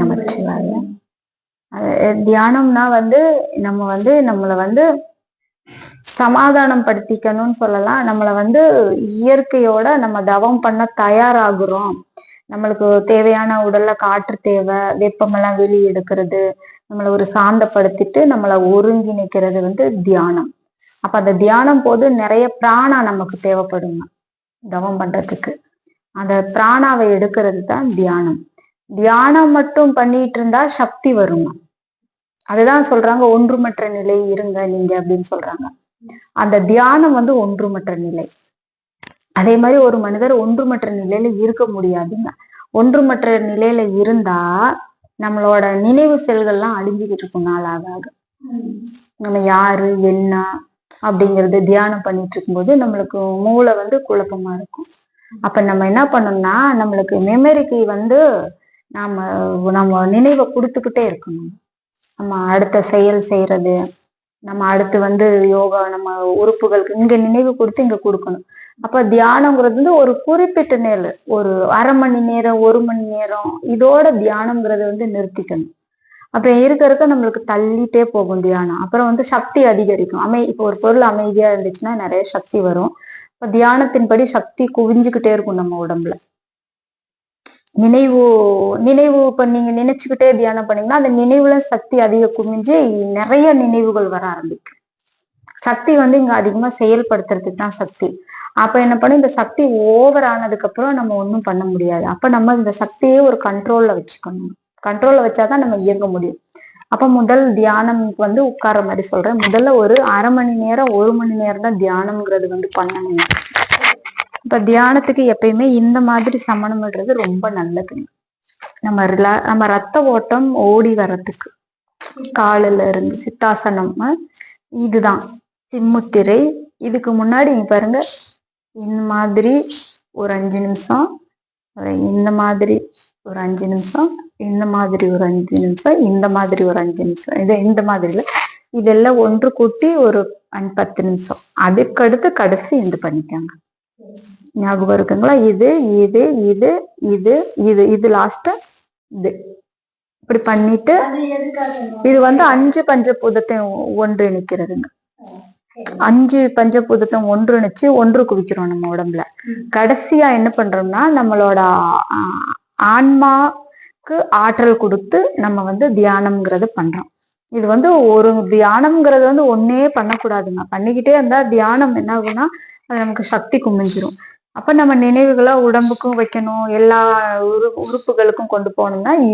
நமச்சிவாய தியானம்னா வந்து நம்ம வந்து நம்மளை வந்து சமாதானம் படுத்திக்கணும்னு சொல்லலாம். நம்மளை வந்து இயற்கையோட நம்ம தவம் பண்ண தயாராகுறோம். நம்மளுக்கு தேவையான உடல்ல காற்று தேவை வெப்பமெல்லாம் வெளியே எடுக்கிறது நம்மளை ஒரு சாந்தப்படுத்திட்டு நம்மளை ஒருங்கிணைக்கிறது வந்து தியானம். அப்ப அந்த தியானம் போது நிறைய பிராணா நமக்கு தேவைப்படுங்க தவம் பண்றதுக்கு. அந்த பிராணாவை எடுக்கிறது தான் தியானம். தியானம் மட்டும் பண்ணிட்டு இருந்தா சக்தி வருமா? அதுதான் சொல்றாங்க ஒன்றுமற்ற நிலை இருங்க நீங்க அப்படின்னு சொல்றாங்க. அந்த தியானம் வந்து ஒன்றுமற்ற நிலை. அதே மாதிரி ஒரு மனிதர் ஒன்றுமற்ற நிலையில இருக்க முடியாதுங்க. ஒன்றுமற்ற நிலையில இருந்தா நம்மளோட நினைவு செல்கள்லாம் அழிஞ்சுக்கிட்டு இருக்கும் நாளாக நம்ம யாரு என்ன அப்படிங்கறது தியானம் பண்ணிட்டு இருக்கும்போது நம்மளுக்கு மூளை வந்து குழப்பமா இருக்கும். அப்ப நம்ம என்ன பண்ணோம்னா நம்மளுக்கு மெமரிக்கு வந்து நாம நம்ம நினைவை கொடுத்துக்கிட்டே இருக்கணும். நம்ம அடுத்த செயல் செய்யறது நம்ம அடுத்து வந்து யோகா நம்ம உறுப்புகளுக்கு இங்க நினைவு கொடுத்து இங்க கொடுக்கணும். அப்ப தியானங்கிறது வந்து ஒரு குறிப்பிட்ட நேரம் ஒரு அரை மணி நேரம் ஒரு மணி நேரம் இதோட தியானங்கிறத வந்து நிறுத்திக்கணும். அப்புறம் இருக்க இருக்க நம்மளுக்கு தள்ளிட்டே போகும் தியானம். அப்புறம் வந்து சக்தி அதிகரிக்கும். அமை இப்போ ஒரு பொருள் அமைதியா இருந்துச்சுன்னா நிறைய சக்தி வரும். இப்போ தியானத்தின்படி சக்தி குவிஞ்சுக்கிட்டே இருக்கும் நம்ம உடம்புல. நினைவு நினைவு இப்ப நீங்க நினைச்சுக்கிட்டே தியானம் பண்ணீங்கன்னா அந்த நினைவுல சக்தி அதிக குமிஞ்சு நிறைய நினைவுகள் வர ஆரம்பிக்கும். சக்தி வந்து இங்க அதிகமா செயல்படுத்துறதுக்கு தான் சக்தி. அப்ப என்ன பண்ணும் இந்த சக்தி ஓவர் ஆனதுக்கு அப்புறம் நம்ம ஒன்றும் பண்ண முடியாது. அப்ப நம்ம இந்த சக்தியே ஒரு கண்ட்ரோல்ல வச்சுக்கணும். கண்ட்ரோல்ல வச்சாதான் நம்ம இயங்க முடியும். அப்ப முதல் தியானம் வந்து உட்கார மாதிரி சொல்றேன். முதல்ல ஒரு அரை மணி நேரம் ஒரு மணி நேரம் தான் தியானம்ங்கிறது வந்து பண்ணணும். இப்ப தியானத்துக்கு எப்பயுமே இந்த மாதிரி சமணம்ன்றது ரொம்ப நல்லதுங்க. நம்ம நம்ம ரத்த ஓட்டம் ஓடி வர்றதுக்கு. காலில இருந்து சித்தாசனம் இதுதான். சிம்முத்திரை இதுக்கு முன்னாடி இங்க பாருங்க இந்த மாதிரி ஒரு அஞ்சு நிமிஷம் இந்த மாதிரி ஒரு அஞ்சு நிமிஷம் இந்த மாதிரி ஒரு அஞ்சு நிமிஷம் இந்த மாதிரி ஒரு அஞ்சு நிமிஷம் இது இந்த மாதிரில இதெல்லாம் ஒன்று கூட்டி ஒரு பத்து நிமிஷம். அதுக்கடுத்து கடைசி இது பண்ணிக்காங்க ஞாபகம் இருக்குங்களா இது இது இது இது இது இது லாஸ்ட் இது. இப்படி பண்ணிட்டு இது வந்து அஞ்சு பஞ்சபூதத்தை ஒன்றிணைக்கிறதுங்க அஞ்சு பஞ்சபூதத்தை ஒன்றிணைச்சு ஒன்று குவிக்கிறோம் நம்ம உடம்புல. கடைசியா என்ன பண்றோம்னா நம்மளோட ஆன்மாக்கு ஆற்றல் கொடுத்து நம்ம வந்து தியானம்ங்கிறது பண்றோம். இது வந்து ஒரு தியானம்ங்கிறது வந்து ஒன்னே பண்ணக்கூடாதுங்க. பண்ணிக்கிட்டே இருந்தா தியானம் என்ன ஆகும்னா அது நமக்கு சக்தி குமிஞ்சிரும். அப்ப நம்ம நினைவுகளை உடம்புக்கும் வைக்கணும் எல்லா உறுப்புகளுக்கும் கொண்டு போகணும்னா